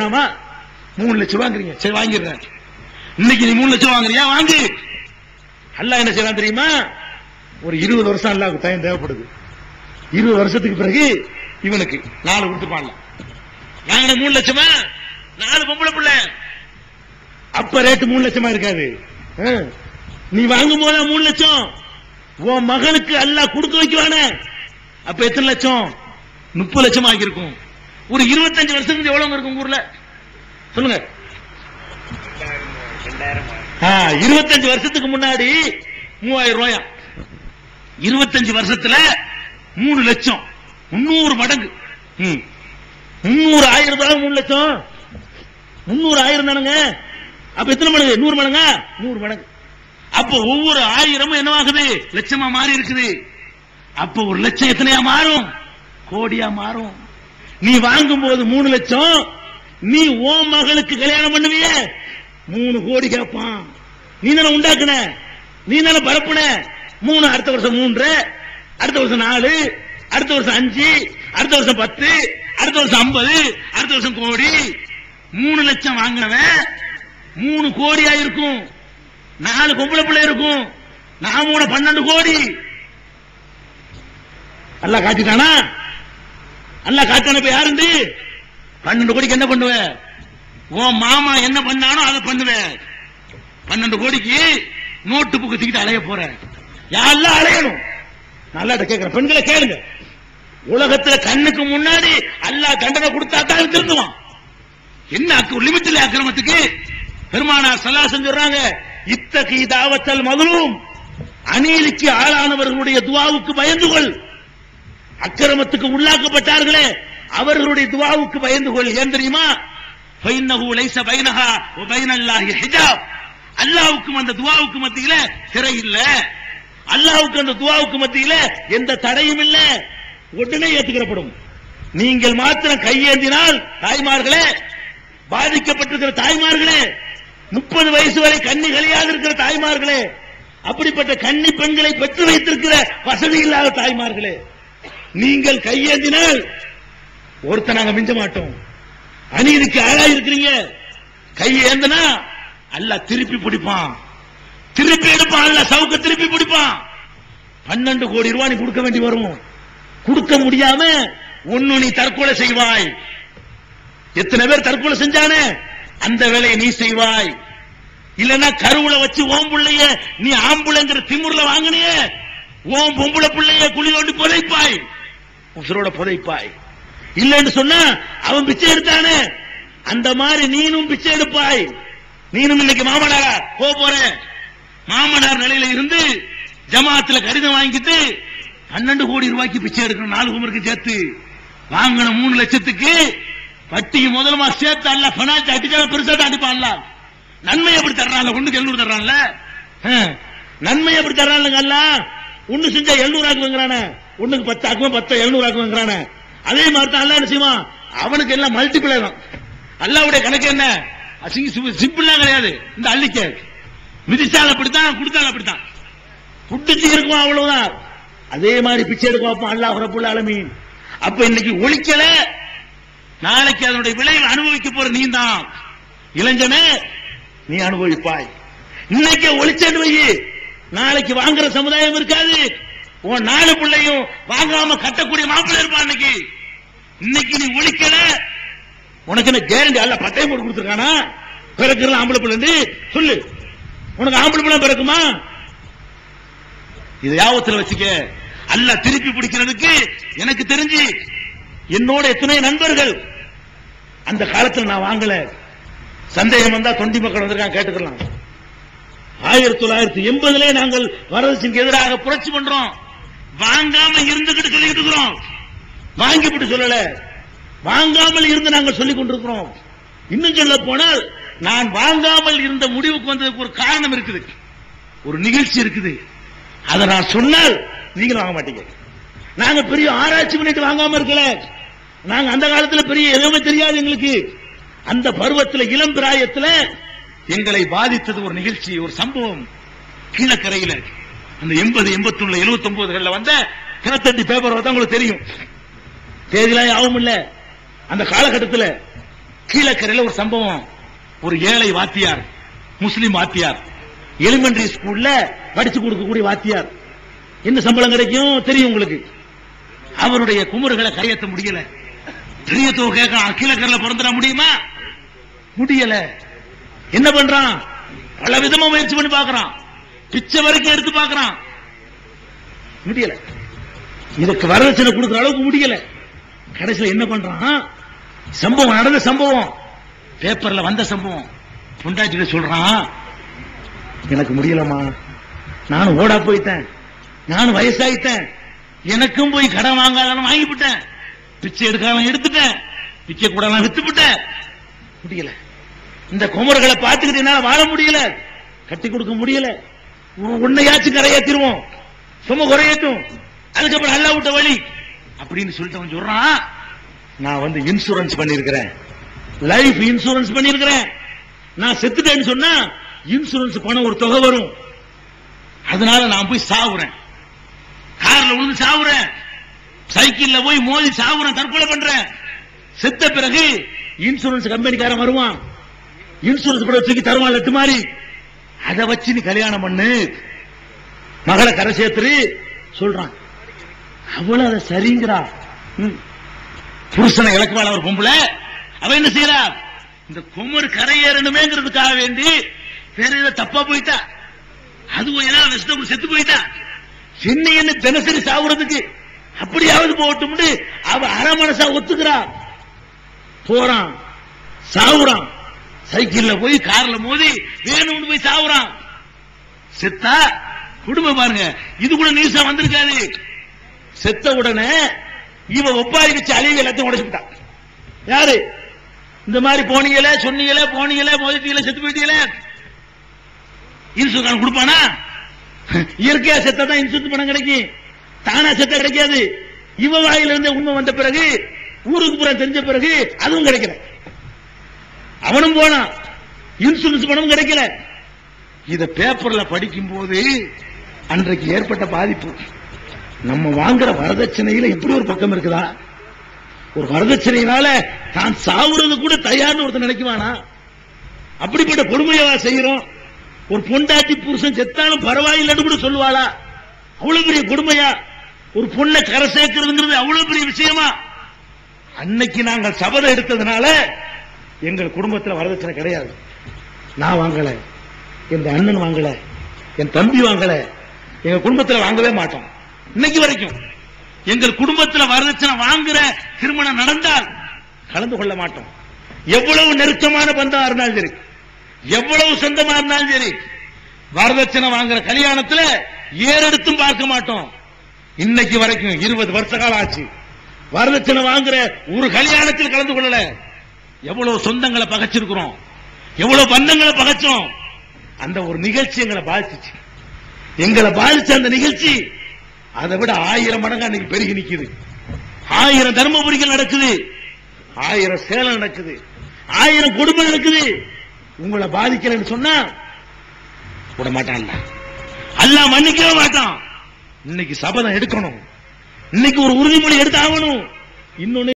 ஏத்தனாமா மூணு லட்சம் வாங்குறீங்க. சரி வாங்கிடுறேன். இன்னைக்கு நீ மூணு லட்சம் வாங்குறியா? வாங்கு. அல்ல என்ன செய்யலாம் தெரியுமா? ஒரு இருபது வருஷம் அல்லாஹ்வுக்கு டைம் தேவைப்படுது. இருபது வருஷத்துக்கு பிறகு இவனுக்கு நாலு கொடுத்துப்பான்ல வாங்கின மூணு லட்சமா? நாலு பொம்பளை பிள்ளை. அப்ப ரேட்டு மூணு லட்சமா இருக்காது. நீ வாங்கும் போதா மூணு லட்சம்? உன் மகனுக்கு அல்லாஹ் கொடுக்க வைக்குவானே. அப்ப எத்தனை லட்சம்? முப்பது லட்சம் ஆகியிருக்கும். ஒரு இருபத்தஞ்சு வருஷத்துக்கு எவ்வளவு இருக்கும் ஊர்ல? சொல்லுங்க. ஆ, இருபத்தஞ்சு வருஷத்துக்கு முன்னாடி மூவாயிரம் ரூபாயா? இருபத்தஞ்சு வருஷத்துல மூணு லட்சம். முன்னூறு மடங்கு. ம். முன்னூறு ஆயிரம் ரூபாய் மூணு லட்சம். முன்னூறு ஆயிரம் தானுங்க. அப்ப எத்தனை மடங்கு? நூறு மடங்கா? நூறு மடங்கு. அப்ப ஒவ்வொரு ஆயிரமும் என்னவாகுது? லட்சமா மாறி இருக்குது. அப்ப ஒரு லட்சம் எத்தனையா மாறும்? கோடியா மாறும். நீ வாங்கும் போது மூணு லட்சம். நீ ஓ மகளுக்கு கல்யாணம் பண்ணுவிய. மூணு கோடி கேட்பான் நீ தானே உண்டாக்குன? நீ தானே பரப்புன? மூணு அடுத்த வருஷம் மூன்று அடுத்த வருஷம் நாலு அடுத்த வருஷம் அஞ்சு அடுத்த வருஷம் பத்து அடுத்த வருஷம் ஐம்பது அடுத்த வருஷம் கோடி. மூணு லட்சம் வாங்கினவன் மூணு கோடியா இருக்கும். நாலு பொம்பளை பிள்ளை இருக்கும். நான் மூணு பன்னெண்டு கோடி. நல்லா காட்டிட்டானா? அல்ல காட்டான யாருந்து பன்னெண்டு கோடிக்கு என்ன பண்ணுவ உன் மாமா என்ன பண்ணானோ அதை பண்ணுவேன். பன்னெண்டு கோடிக்கு நோட்டு புக்கு தூக்கிட்டு அலைய போறேன். யாரெல்லாம் அலையணும்? நல்லா கேட்கிறேன் பெண்களை கேளுங்க. உலகத்துல கண்ணுக்கு முன்னாடி அல்லா தண்டனை கொடுத்தா தான் திருந்துவான். என்ன அக்கு லிமிட் அக்கிரமத்துக்கு? பெருமானார் சல்லா செஞ்சுறாங்க இத்தகைய தாவத்தல் மகளும் அநீதிக்கு ஆளானவர்களுடைய துவாவுக்கு பயந்து கொள் அக்கிரமத்துக்கு உள்ளாக்கப்பட்டார்களே அவர்களுடைய துவாவுக்கு பயந்து கொள். ஏன் தெரியுமா? அல்லாவுக்கும் பைனஹா அந்த துவாவுக்கு மத்தியில திரை இல்ல. அல்லாவுக்கு அந்த துவாவுக்கு மத்தியில எந்த தடையும் இல்ல. உடனே ஏற்றுக்கிறப்படும் நீங்கள் மாத்திரம் கையேந்தினால் தாய்மார்களே பாதிக்கப்பட்டிருக்கிற தாய்மார்களே முப்பது வயசு வரை கண்ணி கழியாது இருக்கிற தாய்மார்களே அப்படிப்பட்ட கன்னி பெண்களை பெற்று வைத்திருக்கிற வசதி இல்லாத தாய்மார்களே நீங்கள் கையேந்தினால் ஒருத்த நாங்க மிஞ்ச மாட்டோம். அநீதிக்கு ஆளாய் இருக்கிறீங்க கை ஏந்தனா அல்லாஹ் திருப்பி பிடிப்பான். திருப்பி எடுப்பான் அல்ல சவுக்க திருப்பி பிடிப்பான். பன்னெண்டு கோடி ரூபாய் நீ கொடுக்க வேண்டி வரும். கொடுக்க முடியாம ஒன்னு நீ தற்கொலை செய்வாய். எத்தனை பேர் தற்கொலை செஞ்சானே? அந்த வேலையை நீ செய்வாய். இல்லனா கருவுல வச்சு ஓம் புள்ளைய நீ ஆம்புலங்கிற திமுறல வாங்கினிய. ஓம் பொம்பளை பிள்ளைய குழி தோண்டி புதைப்பாய். உசுரோட புதைப்பாய். இல்லைன்னு சொன்னா அவன் பிச்சை எடுத்தானே. அந்த மாதிரி நீனும் பிச்சை எடுப்பாய். நீனும் இன்னைக்கு மாமனாரா போக போற மாமனார் நிலையில இருந்து ஜமாத்துல கடிதம் வாங்கிட்டு பன்னெண்டு கோடி ரூபாய்க்கு பிச்சை எடுக்கணும் நாலு குமருக்கு சேர்த்து வாங்கின மூணு லட்சத்துக்கு வட்டிக்கு முதலமா சேர்த்து அல்ல பணாச்சு அடிச்சா பெருசா அடிப்பான்ல நன்மை எப்படி தர்றான்ல? ஒண்ணுக்கு எழுநூறு தர்றான்ல. ஆ, நன்மை எப்படி தர்றான்லங்க அல்ல? ஒண்ணு செஞ்சா எழுநூறு ஆக்குவாங்கிறானே ஒண்ணுக்கு பத்து ஆக்குவோம் பத்து எழுநூறு ஆக்குவாங்கிறானே. அதே மாதிரி தான் அல்ல என்ன செய்வான்? அவனுக்கு எல்லாம் மல்டிபிள் ஆகும் அல்லாவுடைய கணக்கு என்ன? சிம்பிள்லாம் கிடையாது. இந்த அள்ளிக்க. விதிச்சால் அப்படித்தான் கொடுத்தால் அப்படித்தான். புட்டுச்சு இருக்கும் அவ்வளவுதான். அதே மாதிரி பிச்சை எடுக்க வைப்பான் அல்லாஹ் ரப்புல் அலமீன் அப்ப இன்னைக்கு ஒழிக்கல. நாளைக்கு அதனுடைய விளைவு அனுபவிக்க போற நீ தான் இளைஞனே நீ அனுபவிப்பாய். இன்னைக்கு ஒளிச்சேன்னு நாளைக்கு வாங்குற சமுதாயம் இருக்காது. உன் நாலு பிள்ளையும் வாங்காம கட்டக்கூடிய மாப்பிள்ளை இருப்பான் இன்னைக்கு. இன்னைக்கு நீ ஒழிக்கல. உனக்கு என்ன கேரண்டி அல்ல? பட்டயம் போட்டு கொடுத்துருக்கானா? பிறக்குற ஆம்பளை பிள்ளை சொல்லு. உனக்கு ஆம்பளை பிள்ளை பிறக்குமா? இதை யாபத்தில் வச்சுக்க? அல்ல திருப்பி பிடிக்கிறதுக்கு எனக்கு தெரிஞ்சு என்னோட எத்தனை நண்பர்கள். அந்த காலத்துல நான் வாங்கல. சந்தேகம் வந்தா தொண்டி மக்கள் வந்திருக்காங்க கேட்டுக்கலாம். ஆயிரத்தி தொள்ளாயிரத்தி எண்பதுல நாங்கள் வரதட்சணைக்கு எதிராக புரட்சி பண்றோம். வாங்காம இருந்துகிட்டு சொல்லிக்கிட்டு இருக்கிறோம். வாங்கிவிட்டு சொல்லல. வாங்காமல் இருந்து நாங்கள் சொல்லிக் கொண்டிருக்கிறோம். இன்னும் சொல்ல போனால் நான் வாங்காமல் இருந்த முடிவுக்கு வந்ததுக்கு ஒரு காரணம் இருக்குது. ஒரு நிகழ்ச்சி இருக்குது. அதை நான் சொன்னால் நீங்களும் வாங்க மாட்டீங்க. நாங்க பெரிய ஆராய்ச்சி பண்ணிட்டு வாங்காம இருக்கல. நாங்க அந்த காலத்துல பெரிய எதுவுமே தெரியாது எங்களுக்கு. அந்த பருவத்துல இளம் பிராயத்துல எங்களை பாதித்தது ஒரு நிகழ்ச்சி ஒரு சம்பவம் கீழக்கரையில அந்த எண்பது எண்பத்தி ஒண்ணுல எழுபத்தி ஒன்பதுகள்ல வந்த தினத்தண்டி பேப்பர் தான் உங்களுக்கு தெரியும். தேதிலாம் யாவும் இல்ல. அந்த காலகட்டத்தில் கீழக்கரையில் ஒரு சம்பவம். ஒரு ஏழை வாத்தியார் முஸ்லீம் வாத்தியார் எலிமெண்டரி ஸ்கூல்ல படிச்சு கொடுக்கக்கூடிய வாத்தியார். என்ன சம்பளம் கிடைக்கும்? தெரியும் உங்களுக்கு. அவருடைய குமுறுகளை கையெத்த முடியல. பெரிய தொகை கேட்கறான் கீழக்கரையில பிறந்துட முடியுமா? முடியல. என்ன பண்றான்? பல விதமா முயற்சி பண்ணி பாக்குறான் பிச்சை வரைக்கும் எடுத்து பார்க்கறான். முடியல. இதுக்கு வரதட்சணை கொடுக்குற அளவுக்கு முடியல. கடைசியில் என்ன பண்றான்? சம்பவம் நடந்த சம்பவம். பேப்பர்ல வந்த சம்பவம். பொண்டாட்டிட்ட சொல்றான் எனக்கு முடியலம்மா. நானும் ஓடா போயிட்டேன். நானும் வயசாயிட்டேன். எனக்கும் போய் கடன் வாங்காதான் வாங்கிவிட்டேன் பிச்சை எடுக்கலாம் எடுத்துட்டேன். பிச்சை கூட வித்துவிட்டேன் முடியல. இந்த குமர்களை பார்த்துக்கிட்டு என்னால வாழ முடியல. கட்டி கொடுக்க முடியல. உன்னையாச்சும் கரையேத்திருவோம். சும்மா குறையட்டும் அதுக்கப்புறம் அல்லா விட்ட வழி. அப்படின்னு சொல்லிட்டு அவன் சொல்றான். நான் வந்து இன்சூரன்ஸ் பண்ணிருக்கிறேன் லைஃப் இன்சூரன்ஸ் பண்ணிருக்கிறேன் நான் செத்துட்டேன்னு சொன்னா இன்சூரன்ஸ் பணம் ஒரு தொகை வரும். அதனால நான் போய் சாவுறேன். கார்ல விழுந்து சாவுறேன். சைக்கிள்ல போய் மோதி சாவுறேன் தற்கொலை பண்றேன். செத்த பிறகு இன்சூரன்ஸ் கம்பெனிக்காரன் வருவான். இன்சூரன்ஸ் கூட தூக்கி தருவான் லட்டு மாதிரி. அதை வச்சு நீ கல்யாணம் பண்ணு. மகளை கரை சேர்த்துரு சொல்றான். அவளும் அதை சரிங்கிறா. ம். புருஷனை இலக்குவாள் ஒரு பொம்பளை. அவ என்ன செய்யறா? இந்த குமர் கரையேறணுமேங்கிறதுக்காக வேண்டி வேற ஏதோ தப்பா போயிட்டா. அதுவும் ஏதாவது வெஜிடபிள் செத்து போயிட்டா. என்ன என்ன தினசரி சாவுறதுக்கு அப்படியாவது போகட்டும்னு அவ அரை மனசா ஒத்துக்கிறான். போறான் சாவுறான். சைக்கிள்ல போய் கார்ல மோதி வேணும்னு போய் சாவுறான். செத்தா குடும்பம் பாருங்க. இது கூட நியூஸா வந்திருக்காது. செத்த உடனே இவன் ஒப்பாரி வச்சு அழிவு எல்லாத்தையும் உடைச்சுட்டான் யாரு? இந்த மாதிரி போனீங்களே சொன்னீங்களே போனீங்களே மோதிட்டீங்களே செத்து போயிட்டீங்களே? இன்சூரன்ஸ் கொடுப்பானா? இயற்கையா செத்தா தான் இன்சூரன்ஸ் பணம் கிடைக்கும். தானா செத்த கிடைக்காது. இவ வாயிலிருந்து உண்மை வந்த பிறகு ஊருக்கு பூரா தெரிஞ்ச பிறகு அதுவும் கிடைக்கல. அவனும் போனான். இன்சூரன்ஸ் பணம் கிடைக்கல. இத பேப்பர்ல படிக்கும் போது அன்றைக்கு ஏற்பட்ட பாதிப்பு. நம்ம வாங்குற வரதட்சணையில இப்படி ஒரு பக்கம் இருக்குதா? ஒரு வரதட்சணையினால தான் சாவுறது கூட தயார்னு ஒருத்தன் நினைக்குவானா? அப்படிப்பட்ட கொடுமையவா செய்யறோம். ஒரு பொண்டாட்டி புருஷன் செத்தாலும் பரவாயில்லைன்னு கூட சொல்லுவாளா? அவ்வளவு பெரிய கொடுமையா? ஒரு பொண்ணை கரை சேர்க்கிறதுங்கிறது அவ்வளவு பெரிய விஷயமா? அன்னைக்கு நாங்கள் சபதம் எடுத்ததுனால எங்கள் குடும்பத்தில் வரதட்சணை கிடையாது. நான் வாங்கல என் அண்ணன் வாங்கல என் தம்பி வாங்கல எங்க குடும்பத்தில் வாங்கவே மாட்டோம். இன்னைக்கு வரைக்கும் எங்கள் குடும்பத்தில் வரதட்சணை வாங்குற திருமணம் நடந்தால் கலந்து கொள்ள மாட்டோம். எவ்வளவு நெருக்கமான பந்தா இருந்தாலும் சரி எவ்வளவு சொந்தமா இருந்தாலும் சரி வரதட்சணை வாங்குற கல்யாணத்துல ஏறெடுத்தும் பார்க்க மாட்டோம். இன்னைக்கு வரைக்கும் இருபது வருஷ காலம் ஆச்சு. வரதட்சணை வாங்குற ஒரு கல்யாணத்தில் கலந்து கொள்ளல. எவ்வளவு சொந்தங்களை பகைச்சிருக்கிறோம்? எவ்வளவு பந்தங்களை பகைச்சோம்? அந்த ஒரு நிகழ்ச்சி எங்களை பாதிச்சுச்சு. எங்களை பாதிச்ச அந்த நிகழ்ச்சி அதை விட ஆயிரம் மடங்கு அன்னைக்கு பெருகி நிக்குது. ஆயிரம் தர்மபுரிகள் நடக்குது. ஆயிரம் சேலம் நடக்குது. ஆயிரம் குடும்பம் நடக்குது. உங்களை பாதிக்கலன்னு சொன்னா விட மாட்டான் அல்லாஹ் மன்னிக்கவே மாட்டான். இன்னைக்கு சபதம் எடுக்கணும். இன்னைக்கு ஒரு உறுதிமொழி எடுத்து ஆகணும் இன்னொன்னு